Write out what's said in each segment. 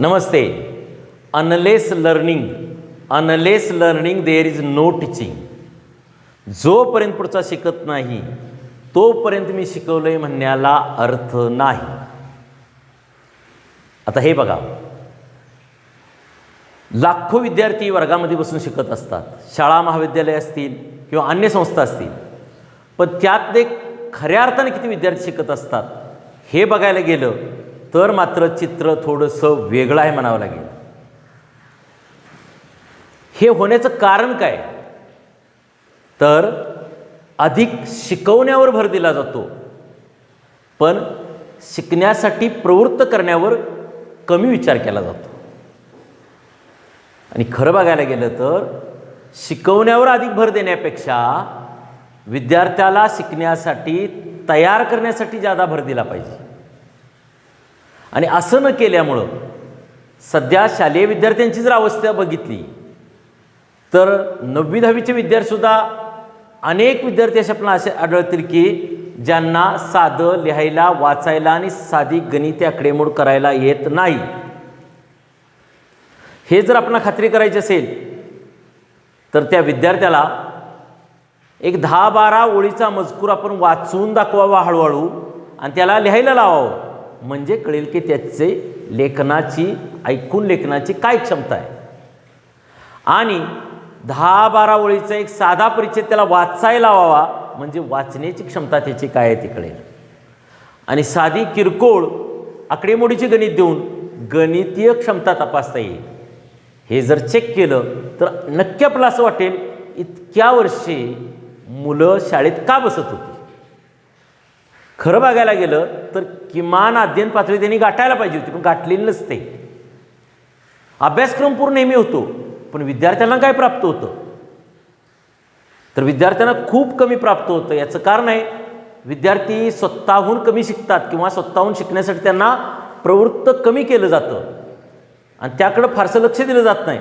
Namaste. Unless learning unless learning there is no teaching जोपर्यंत पुढचा शिकत नाही तोपर्यंत मी शिकवलं आहे म्हणण्याला अर्थ नाही. आता हे बघा. लाखो विद्यार्थी वर्गामध्ये बसून शिकत असतात. शाळा महाविद्यालय असतील किंवा अन्य संस्था असतील. पण त्यात ते खऱ्या अर्थाने किती विद्यार्थी शिकत असतात हे बघायला गेलं तर मात्र चित्र थोडंसं वेगळं आहे म्हणावं लागेल. हे होण्याचं कारण काय? तर अधिक शिकवण्यावर भर दिला जातो. पण शिकण्यासाठी प्रवृत्त करण्यावर कमी विचार केला जातो. आणि खरं बघायला गेलं तर शिकवण्यावर अधिक भर देण्यापेक्षा विद्यार्थ्याला शिकण्यासाठी तयार करण्यासाठी जादा भर दिला पाहिजे. आणि असं न केल्यामुळं सध्या शालेय विद्यार्थ्यांची जर अवस्था बघितली. तर नववी दहावीचे विद्यार्थीसुद्धा अनेक विद्यार्थी असे आपल्याला असे आढळतील की ज्यांना साधं लिहायला वाचायला आणि साधी गणिती आकडेमोड करायला येत नाही. हे जर आपण खात्री करायची असेल तर त्या विद्यार्थ्याला एक दहा बारा ओळीचा मजकूर आपण वाचून दाखवावा हळूहळू आणि त्याला लिहायला लावावं. म्हणजे कळेल की त्याचे लेखनाची ऐकून लेखनाची काय क्षमता आहे. आणि दहा बारा ओळीचा एक साधा परिचय त्याला वाचायला व्हावा म्हणजे वाचण्याची क्षमता त्याची काय आहे तिकडे आणि साधी किरकोळ आकडेमोडीची गणित देऊन गणितीय क्षमता तपासता येईल. हे जर चेक केलं तर नक्की आपलं असं वाटेल इतक्या वर्षी मुलं शाळेत का बसत होती? खरं बघायला गेलं तर किमान अध्ययन पातळी त्यांनी गाठायला पाहिजे होती पण गाठलेली नसते. अभ्यासक्रम पूर्ण नेहमी होतो पण विद्यार्थ्यांना काय प्राप्त होतं? तर विद्यार्थ्यांना खूप कमी प्राप्त होतं. याचं कारण आहे विद्यार्थी स्वतःहून कमी शिकतात किंवा स्वतःहून शिकण्यासाठी त्यांना प्रवृत्त कमी केलं जातं. आणि त्याकडं फारसं लक्ष दिलं जात नाही.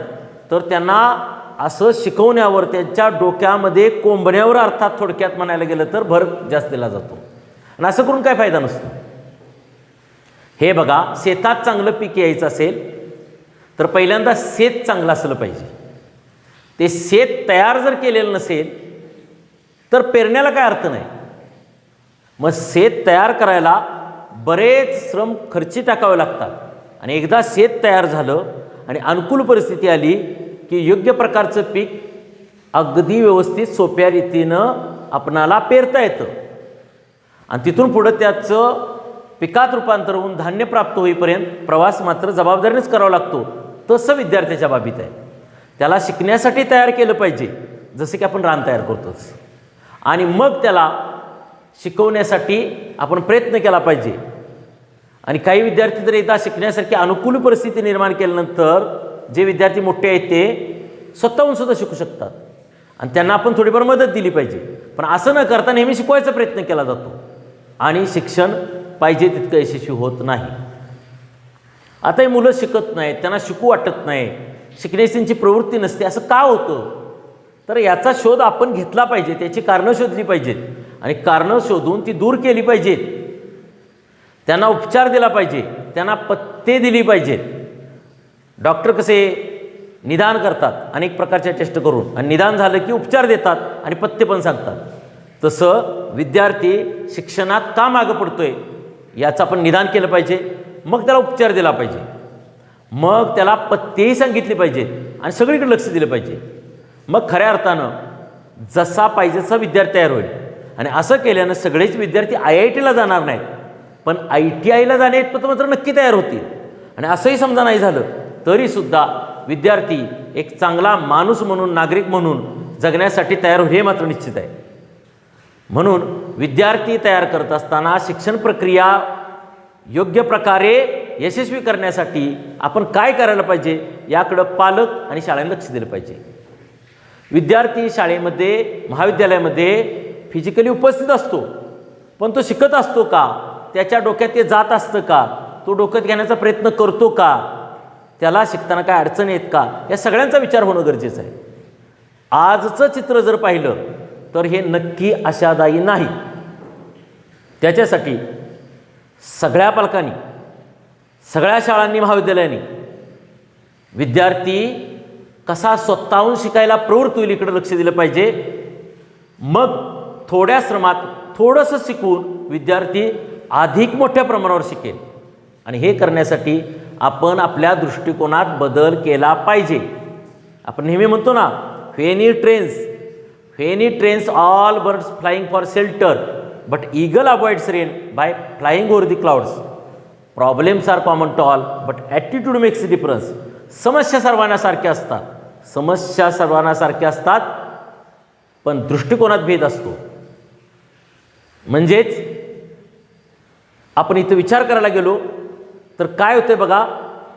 तर त्यांना असं शिकवण्यावर त्यांच्या डोक्यामध्ये कोंबण्यावर अर्थात थोडक्यात म्हणायला गेलं तर भर जास्त दिला जातो. आणि असं करून काय फायदा नसतो? हे बघा शेतात चांगलं पीक यायचं असेल तर पहिल्यांदा शेत चांगलं असलं पाहिजे. ते शेत तयार जर केलेलं नसेल तर पेरण्याला काय अर्थ नाही. मग शेत तयार करायला बरेच श्रम खर्ची टाकावे लागतात. आणि एकदा शेत तयार झालं आणि अनुकूल परिस्थिती आली की योग्य प्रकारचं पीक अगदी व्यवस्थित सोप्या रीतीनं आपणाला पेरता येतं. आणि तिथून पुढं त्याचं पिकात रूपांतर होऊन धान्य प्राप्त होईपर्यंत प्रवास मात्र जबाबदारीनेच करावा लागतो. तसं विद्यार्थ्याच्या बाबीत आहे. त्याला शिकण्यासाठी तयार केलं पाहिजे जसे की आपण रान तयार करतोच. आणि मग त्याला शिकवण्यासाठी आपण प्रयत्न केला पाहिजे. आणि काही विद्यार्थी जर एकदा शिकण्यासारखी अनुकूल परिस्थिती निर्माण केल्यानंतर जे विद्यार्थी मोठे आहेत ते स्वतःहून सुद्धा शिकू शकतात. आणि त्यांना आपण थोडीफार मदत दिली पाहिजे. पण असं न करता नेहमी शिकवायचा प्रयत्न केला जातो. आणि शिक्षण पाहिजे तितकं यशस्वी होत नाही. आता ही मुलं शिकत नाहीत त्यांना शिकू वाटत नाही. शिकण्याची त्यांची प्रवृत्ती नसते असं का होतं? तर याचा शोध आपण घेतला पाहिजे त्याची कारणं शोधली पाहिजेत. आणि कारणं शोधून ती दूर केली पाहिजेत. त्यांना उपचार दिला पाहिजे त्यांना पत्ते दिली पाहिजेत. डॉक्टर कसे निदान करतात अनेक प्रकारच्या टेस्ट करून. आणि निदान झालं की उपचार देतात आणि पत्ते पण सांगतात. तसं विद्यार्थी शिक्षणात का मागं पडतो आहे याचं आपण निदान केलं पाहिजे. मग त्याला उपचार दिला पाहिजे. मग त्याला पत्तेही सांगितले पाहिजे आणि सगळीकडे लक्ष दिलं पाहिजे. मग खऱ्या अर्थानं जसा पाहिजे तसा विद्यार्थी तयार होईल. आणि असं केल्यानं सगळेच विद्यार्थी आय आय टीला जाणार नाहीत. पण आय टी आयला जाणे इतपत मात्र नक्की तयार होतील. आणि असंही समजा नाही झालं तरीसुद्धा विद्यार्थी एक चांगला माणूस म्हणून नागरिक म्हणून जगण्यासाठी तयार होईल हे मात्र निश्चित आहे. म्हणून विद्यार्थी तयार करत असताना शिक्षण प्रक्रिया योग्य प्रकारे यशस्वी करण्यासाठी आपण काय करायला पाहिजे याकडं पालक आणि शाळेने लक्ष दिलं पाहिजे. विद्यार्थी शाळेमध्ये महाविद्यालयामध्ये फिजिकली उपस्थित असतो. पण तो शिकत असतो का? त्याच्या डोक्यात ते जात असतं का? तो डोक्यात घेण्याचा प्रयत्न करतो का? त्याला शिकताना काय अडचणी आहेत का? या सगळ्यांचा विचार होणं गरजेचं आहे. आजचं चित्र जर पाहिलं तर हे नक्की आशादायी नाही. त्याच्यासाठी सगळ्या पालकांनी सगळ्या शाळांनी महाविद्यालयांनी विद्यार्थी कसा स्वतःहून शिकायला प्रवृत्त होईल इकडे लक्ष दिलं पाहिजे. मग थोड्या श्रमात थोडंसं शिकून विद्यार्थी अधिक मोठ्या प्रमाणावर शिकेल. आणि हे करण्यासाठी आपण आपल्या दृष्टिकोनात बदल केला पाहिजे. आपण नेहमी म्हणतो ना Feni trains Feni trains all birds flying for shelter but eagle avoids rain bye flying over the clouds problems R common to all but attitude makes difference समस्या सर्वांना सारख्या असतात. समस्या सर्वांना सारख्या असतात पण दृष्टिकोनात भेद असतो. म्हणजेच आपण इथं विचार करायला गेलो तर काय होतंय बघा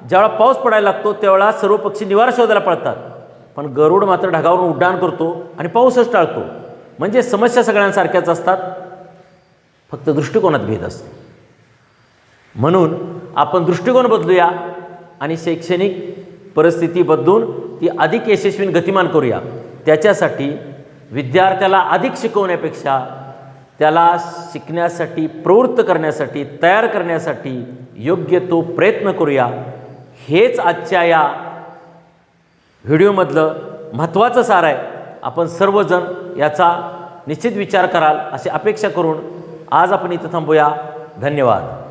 ज्यावेळा पाऊस पडायला लागतो त्यावेळा सर्व पक्षी निवारा शोधायला पडतात पण गरुड मात्र ढगावरून उड्डाण करतो आणि पाऊसच टाळतो. म्हणजे समस्या सगळ्यांसारख्याच असतात. फक्त दृष्टिकोनात भेद असतो. म्हणून आपण दृष्टिकोन बदलूया आणि शैक्षणिक परिस्थिती बदलून ती अधिक यशस्वी गतिमान करूया. त्याच्यासाठी विद्यार्थ्याला अधिक शिकवण्यापेक्षा त्याला शिकण्यासाठी प्रवृत्त करण्यासाठी तयार करण्यासाठी योग्य तो प्रयत्न करूया. हेच आजच्या या व्हिडिओमधलं महत्त्वाचं सार आहे. आपण सर्वजण याचा निश्चित विचार कराल अशी अपेक्षा करून आज आपण इथं थांबूया. धन्यवाद.